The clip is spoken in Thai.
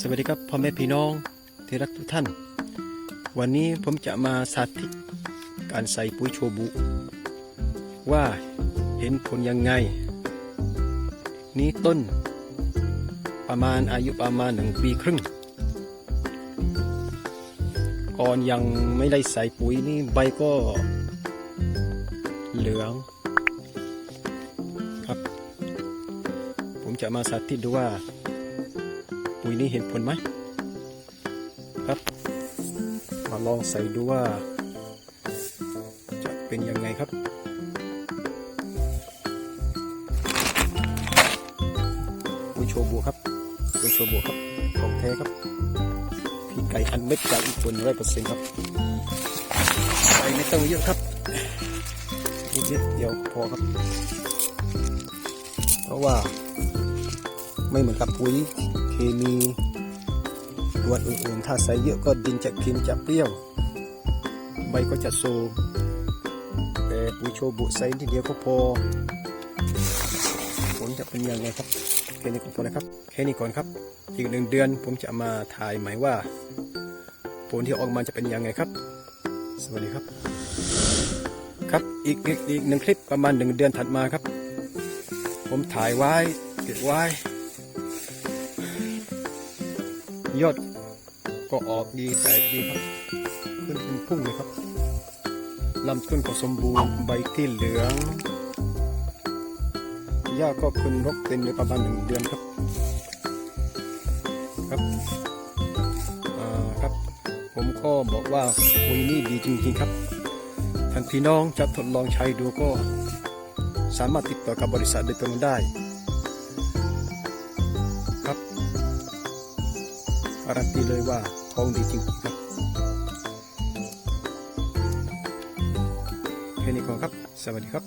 สวัสดีครับพ่อแม่พี่น้องที่รักทุกท่าน วันนี้ผมจะมาสาธิตการใส่ปุ๋ยโชบุ ว่าเห็นผลยังไง นี้ต้น ประมาณอายุประมาณหนึ่งปีครึ่ง ก่อนยังไม่ได้ใส่ปุ๋ยนี่ใบก็เหลืองครับ ผมจะมาสาธิตดูว่า ปุ๋ยนี้เห็นผลไหมครับ มาลองใส่ดูว่า จะเป็นยังไงครับปุ๋ยโชบุครับปุ๋ยโชบุครับของแท้ครับ พี่ไก่อันเม็ดจากญี่ปุ่นร้อยเปอร์เซ็นต์ครับใส่ไม่ต้องเยอะครับนิดเดียวพอครับ เพราะว่า ไม่เหมือนกับปุ๋ยเคมีตัวอื่นๆถ้าใส่เยอะก็ดินจะเค็มจะเปรี้ยว ใบก็จะโซแต่ปุ๋ยโชบุใส่ทีเดียวก็พอผลจะเป็นยังไงครับแค่นี้ก็พอนะครับแค่นี้ก่อนครับ อีกหนึ่งเดือนผมจะมาถ่ายหมายว่า ผลที่ออกมาจะเป็นยังไงครับ สวัสดีครับ ครับอีกอีกอีกหนึ่งคลิปประมาณหนึ่งเดือนถัดมาครับ ผมถ่ายไว้เก็บไว้ ยอดก็ออกดีแตกดีครับ ขึ้นเป็นพุ่งเลยครับลำต้นก็สมบูรณ์ใบที่เหลืองหญ้าก็ขึ้นรกเป็นในประมาณหนึ่งเดือนครับ ครับอ่าครับ ผมก็บอกว่าปุ๋ยนี่ดีจริงๆครับท่านพี่น้องจะทดลองใช้ดูก็ สามารถติดต่อกับบริษัทโดยตรงได้ การันตีเลยว่าทองดีจริงๆครับแค่นี้ก่อนครับ สวัสดีครับ